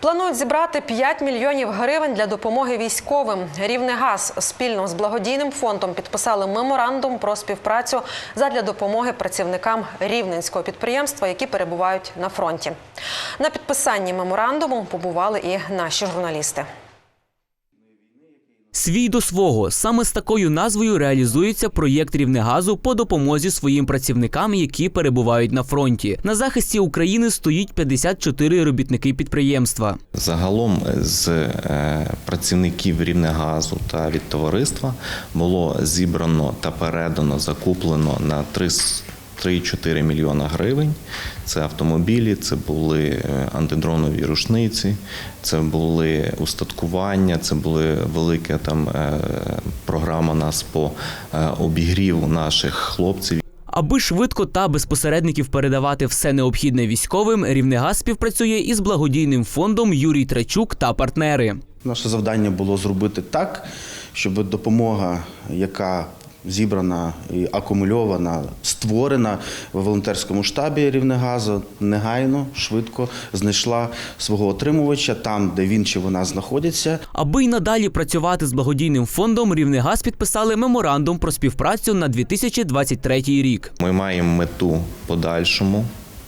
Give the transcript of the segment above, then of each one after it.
Планують зібрати 5 мільйонів гривень для допомоги військовим. Рівнегаз спільно з благодійним фондом підписали меморандум про співпрацю задля допомоги працівникам рівненського підприємства, які перебувають на фронті. На підписанні меморандуму побували і наші журналісти. Свій до свого саме з такою назвою реалізується проєкт Рівнегазу по допомозі своїм працівникам, які перебувають на фронті. На захисті України стоїть 54 робітники підприємства. Загалом з е, працівників Рівнегазу та від товариства було зібрано та передано, закуплено на 3 3,4 мільйона гривень. Це автомобілі, це були е, антидронові рушниці, це були устаткування, це були велика там е, програма нас по е, обігріву наших хлопців. Аби швидко та без посередників передавати все необхідне військовим, Рівнегаз співпрацює із благодійним фондом Юрій Трачук та партнери. Наше завдання було зробити так, щоб допомога, яка зібрана і акумульована, створена в волонтерському штабі Рівнегазу, негайно, швидко знайшла свого отримувача там, де він чи вона знаходиться. Аби й надалі працювати з благодійним фондом, Рівнегаз підписали меморандум про співпрацю на 2023 рік. Ми маємо мету подальшому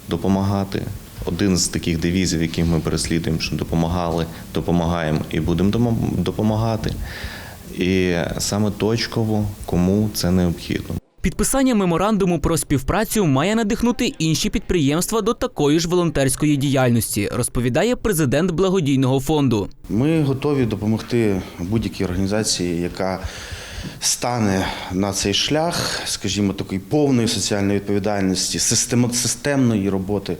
допомагати. Один з таких девізів, яких ми переслідуємо, що допомагали, допомагаємо і будемо допомагати. І саме точково, кому це необхідно. Підписання меморандуму про співпрацю має надихнути інші підприємства до такої ж волонтерської діяльності, розповідає президент благодійного фонду. Ми готові допомогти будь-якій організації, яка стане на цей шлях, скажімо, такої повної соціальної відповідальності, системної роботи,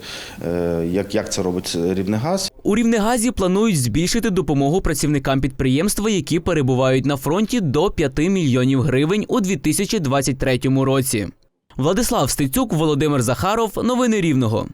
е, як, як це робить Рівнегаз. У Рівнегазі планують збільшити допомогу працівникам підприємства, які перебувають на фронті до 5 мільйонів гривень у 2023 році. Владислав Стецюк, Володимир Захаров. Новини Рівного.